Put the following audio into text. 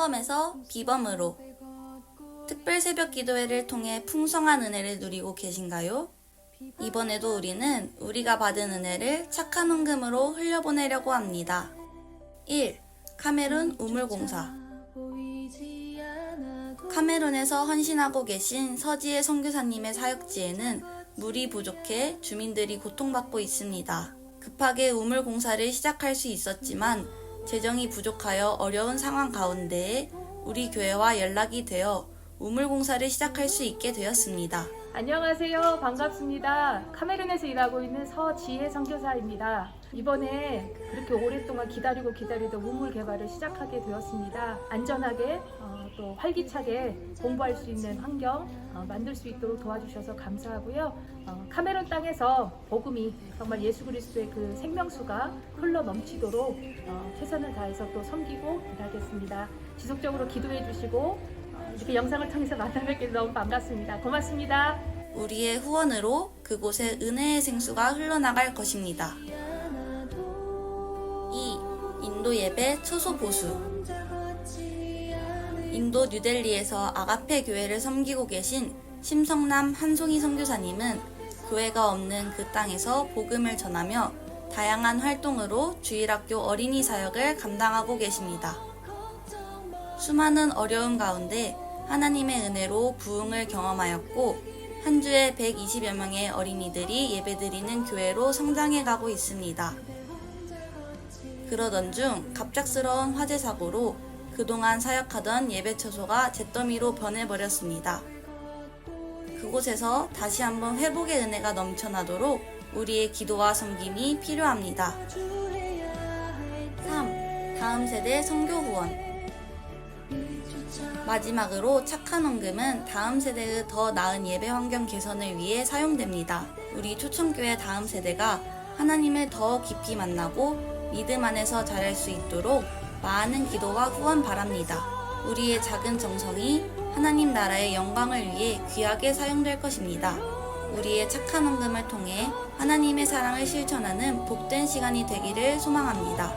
평범에서 비범으로 특별 새벽 기도회를 통해 풍성한 은혜를 누리고 계신가요? 이번에도 우리는 우리가 받은 은혜를 착한 헌금으로 흘려보내려고 합니다. 1. 카메룬 우물공사 카메룬에서 헌신하고 계신 서지혜 선교사님의 사역지에는 물이 부족해 주민들이 고통받고 있습니다. 급하게 우물 공사를 시작할 수 있었지만 재정이 부족하여 어려운 상황 가운데에 우리 교회와 연락이 되어 우물 공사를 시작할 수 있게 되었습니다. 안녕하세요. 반갑습니다. 카메룬에서 일하고 있는 서지혜 선교사입니다. 이번에 그렇게 오랫동안 기다리고 기다리던 우물 개발을 시작하게 되었습니다. 안전하게 어, 또 활기차게 공부할 수 있는 환경 어, 만들 수 있도록 도와주셔서 감사하고요. 어, 카메룬 땅에서 복음이 정말 예수 그리스도의 그 생명수가 흘러 넘치도록 어, 최선을 다해서 또 섬기고 일하겠습니다. 지속적으로 기도해 주시고 어, 이렇게 영상을 통해서 만나뵙게 너무 반갑습니다. 고맙습니다. 우리의 후원으로 그곳에 은혜의 생수가 흘러나갈 것입니다. 2. 인도 예배 초소 보수 인도 뉴델리에서 아가페 교회를 섬기고 계신 심성남 한송이 선교사님은 교회가 없는 그 땅에서 복음을 전하며 다양한 활동으로 주일학교 어린이 사역을 감당하고 계십니다. 수많은 어려움 가운데 하나님의 은혜로 부흥을 경험하였고 한 주에 120여 명의 어린이들이 예배드리는 교회로 성장해 가고 있습니다. 그러던 중 갑작스러운 화재 사고로 그동안 사역하던 예배 처소가 잿더미로 변해버렸습니다. 그곳에서 다시 한번 회복의 은혜가 넘쳐나도록 우리의 기도와 섬김이 필요합니다. 3. 다음 세대 성교 후원 마지막으로 착한 헌금은 다음 세대의 더 나은 예배 환경 개선을 위해 사용됩니다. 우리 초청교회 다음 세대가 하나님을 더 깊이 만나고 믿음 안에서 자랄 수 있도록 많은 기도와 후원 바랍니다. 우리의 작은 정성이 하나님 나라의 영광을 위해 귀하게 사용될 것입니다. 우리의 착한 헌금을 통해 하나님의 사랑을 실천하는 복된 시간이 되기를 소망합니다.